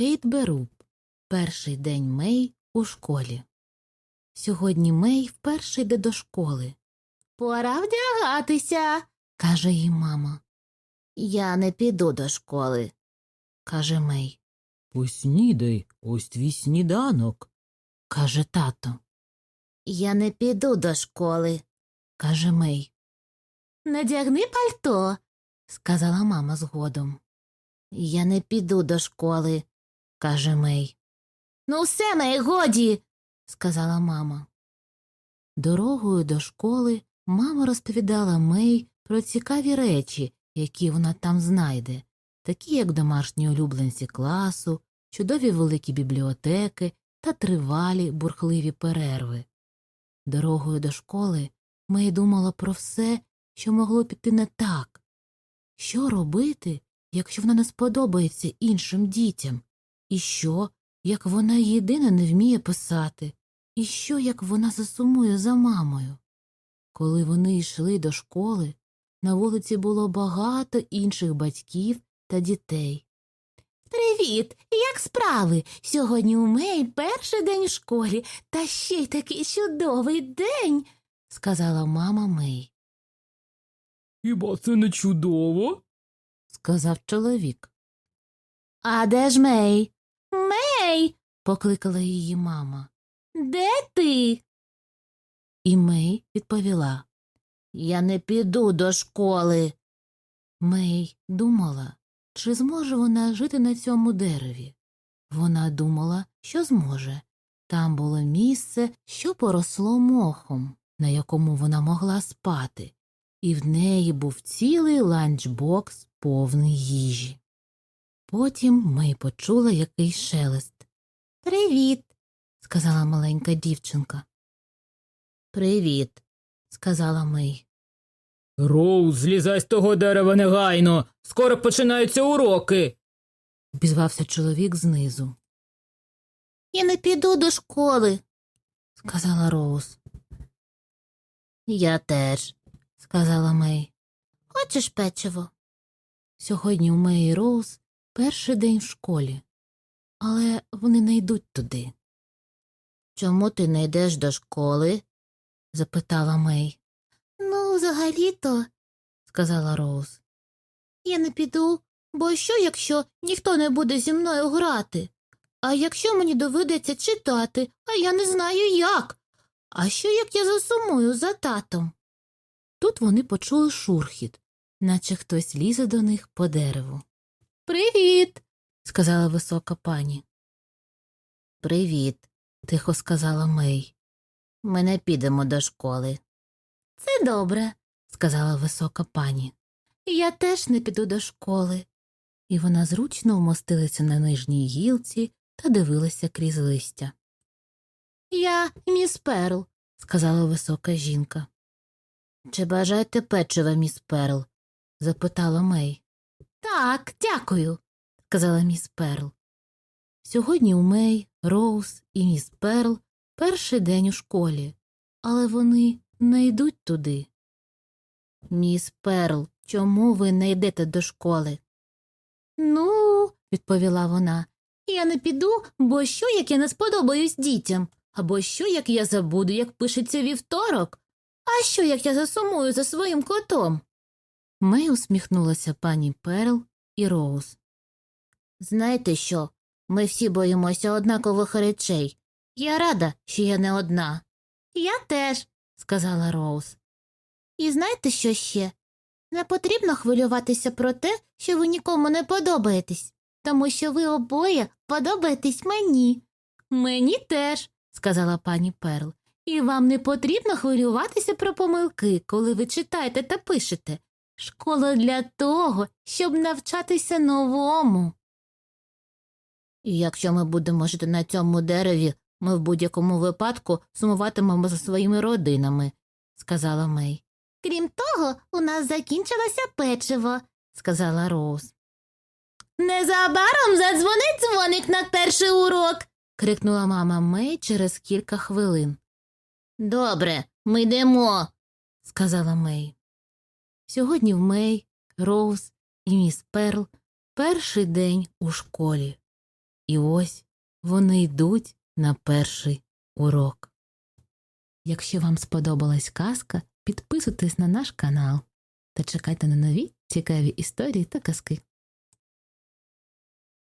Кейт Беруб. Перший день Мей у школі. Сьогодні Мей вперше йде до школи. Пора вдягатися, каже їй мама. Я не піду до школи, каже Мей. Поснідай, ось твій сніданок. каже тато. Я не піду до школи, каже Мей. Надягни пальто, сказала мама згодом. Я не піду до школи, каже Мей. Ну, все, Мей, годі, сказала мама. Дорогою до школи мама розповідала Мей про цікаві речі, які вона там знайде, такі як домашні улюбленці класу, чудові великі бібліотеки та тривалі бурхливі перерви. Дорогою до школи Мей думала про все, що могло піти не так. Що робити, якщо вона не сподобається іншим дітям? І що, як вона єдина не вміє писати? І що, як вона засумує за мамою? Коли вони йшли до школи, на вулиці було багато інших батьків та дітей. Привіт, як справи? Сьогодні у Мей перший день в школі, та ще й такий чудовий день, сказала мама Мей. Хіба це не чудово? сказав чоловік. А де ж Мей? Мей. покликала її мама. Де ти? І Мей відповіла Я не піду до школи. Мей думала, чи зможе вона жити на цьому дереві. Вона думала, що зможе. Там було місце, що поросло мохом, на якому вона могла спати, і в неї був цілий ланчбокс повний їжі. Потім Мей почула якийсь шелест. Привіт, сказала маленька дівчинка. Привіт, сказала Мей. Роуз, злізай з того дерева негайно. Скоро починаються уроки. обізвався чоловік знизу. Я не піду до школи, сказала Роуз. Я теж, сказала Мей. Хочеш печиво? Сьогодні у Мей і Роуз перший день в школі, але вони не йдуть туди. Чому ти не йдеш до школи? запитала Мей. Ну, взагалі-то, сказала Роуз. Я не піду, бо що, якщо ніхто не буде зі мною грати? А якщо мені доведеться читати, а я не знаю як. А що як я засумую за татом? Тут вони почули шурхіт, наче хтось лізе до них по дереву. Привіт, сказала висока пані. Привіт, тихо сказала Мей. Ми не підемо до школи. Це добре, сказала висока пані. Я теж не піду до школи. І вона зручно вмостилася на нижній гілці та дивилася крізь листя. Я міс Перл, сказала висока жінка. Чи бажаєте печива, міс Перл? запитала Мей. Так, дякую, сказала міс Перл. Сьогодні у Мей, Роуз і міс Перл перший день у школі, але вони не йдуть туди. Міс Перл, чому ви не йдете до школи? Ну, відповіла вона, я не піду, бо що, як я не сподобаюсь дітям, або що, як я забуду, як пишеться вівторок, а що, як я засумую за своїм котом. Мей усміхнулася пані Перл і Роуз. Знаєте що? Ми всі боїмося однакових речей. Я рада, що я не одна. Я теж, сказала Роуз. І знаєте, що ще? Не потрібно хвилюватися про те, що ви нікому не подобаєтесь, тому що ви обоє подобаєтесь мені. Мені теж, сказала пані Перл. І вам не потрібно хвилюватися про помилки, коли ви читаєте та пишете. Школа для того, щоб навчатися новому. І якщо ми будемо жити на цьому дереві, ми в будь-якому випадку сумуватимемо за своїми родинами, сказала Мей. Крім того, у нас закінчилося печиво, сказала Роуз. Незабаром задзвонить дзвоник на перший урок. крикнула мама Мей через кілька хвилин. Добре, ми йдемо, сказала Мей. Сьогодні в Мей, Роуз і міс Перл перший день у школі. І ось вони йдуть на перший урок. Якщо вам сподобалась казка, підписуйтесь на наш канал та чекайте на нові цікаві історії та казки.